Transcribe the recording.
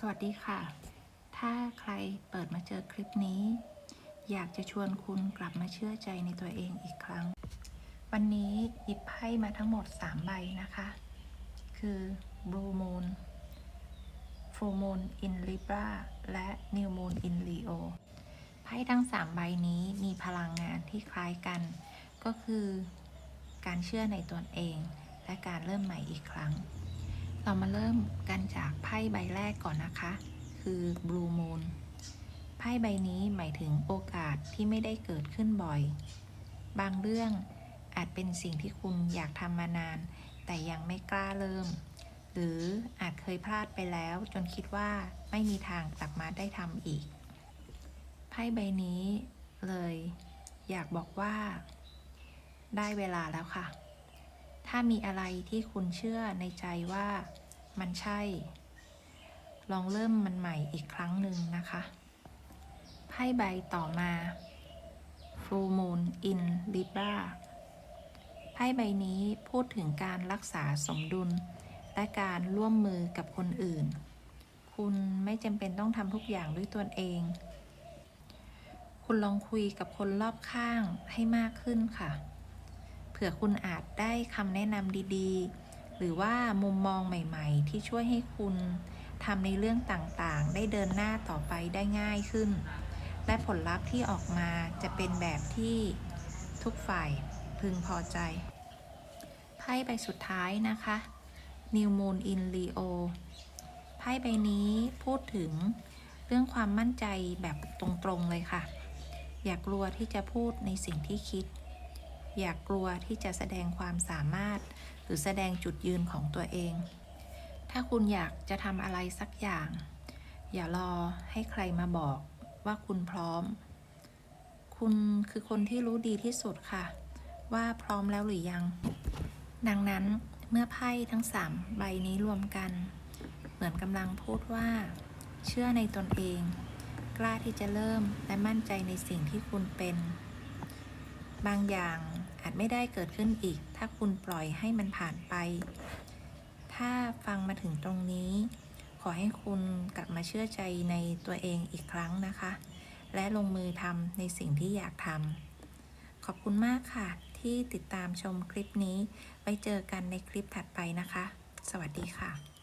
สวัสดีค่ะ ถ้าใครเปิดมาเจอคลิปนี้ อยากจะชวนคุณกลับมาเชื่อใจในตัวเองอีกครั้ง วันนี้หยิบไพ่มาทั้งหมด 3 ใบนะคะ คือ Blue Moon Full Moon in Libra และ New Moon in Leo ไพ่ทั้ง 3 ใบนี้มีพลังงานที่คล้ายกัน ก็คือการเชื่อในตนเอง และการเริ่มใหม่อีกครั้ง เรามาเริ่มกันจากไพ่ใบแรกก่อนนะคะ คือ Blue Moon ไพ่ใบนี้หมายถึงโอกาสที่ไม่ได้เกิดขึ้นบ่อย บางเรื่องอาจเป็นสิ่งที่คุณอยากทำมานาน แต่ยังไม่กล้าเริ่ม หรืออาจเคยพลาดไปแล้ว จนคิดว่าไม่มีทางกลับมาได้ทำอีก ไพ่ใบนี้เลย อยากบอกว่า ได้เวลาแล้วค่ะ ถ้ามีอะไรที่คุณเชื่อในใจว่ามันใช่ ลองเริ่มมันใหม่อีกครั้งหนึ่งนะคะ ไพ่ใบต่อมา Full Moon in Libra ไพ่ใบนี้พูดถึงการรักษาสมดุล และการร่วมมือกับคนอื่น คุณไม่จำเป็นต้องทำทุกอย่างด้วยตนเอง คุณลองคุยกับคนรอบข้างให้มากขึ้นค่ะ ผื่อคุณอาจได้คำแนะนำดีๆ หรือว่ามุมมองใหม่ ๆ ที่ช่วยให้คุณทำในเรื่องต่างๆ ได้เดินหน้าต่อไปได้ง่ายขึ้น และผลลัพธ์ที่ออกมาจะเป็นแบบที่ทุกฝ่ายพึงพอใจไพ่ใบสุดท้ายนะคะ New Moon in Leo ไพ่ใบนี้พูดถึงเรื่องความมั่นใจแบบตรงๆเลยค่ะ อย่ากลัวที่จะพูดในสิ่งที่คิด อย่ากลัวที่จะแสดงความสามารถ หรือแสดงจุดยืนของตัวเอง ถ้าคุณอยากจะทำอะไรสักอย่าง อย่ารอให้ใครมาบอกว่าคุณพร้อม คุณคือคนที่รู้ดีที่สุดค่ะ ว่าพร้อมแล้วหรือยัง ดังนั้นเมื่อไพ่ทั้งสามใบนี้รวมกัน เหมือนกำลังพูดว่า เชื่อในตนเอง กล้าที่จะเริ่มและมั่นใจในสิ่งที่คุณเป็น บางอย่างอาจไม่ได้เกิดขึ้นอีก ถ้าคุณปล่อยให้มันผ่านไป ถ้าฟังมาถึงตรงนี้ ขอให้คุณกลับมาเชื่อใจในตัวเองอีกครั้งนะคะ และลงมือทำในสิ่งที่อยากทำขอบคุณมากค่ะ ที่ติดตามชมคลิปนี้ ไว้เจอกันในคลิปถัดไปนะคะ สวัสดีค่ะ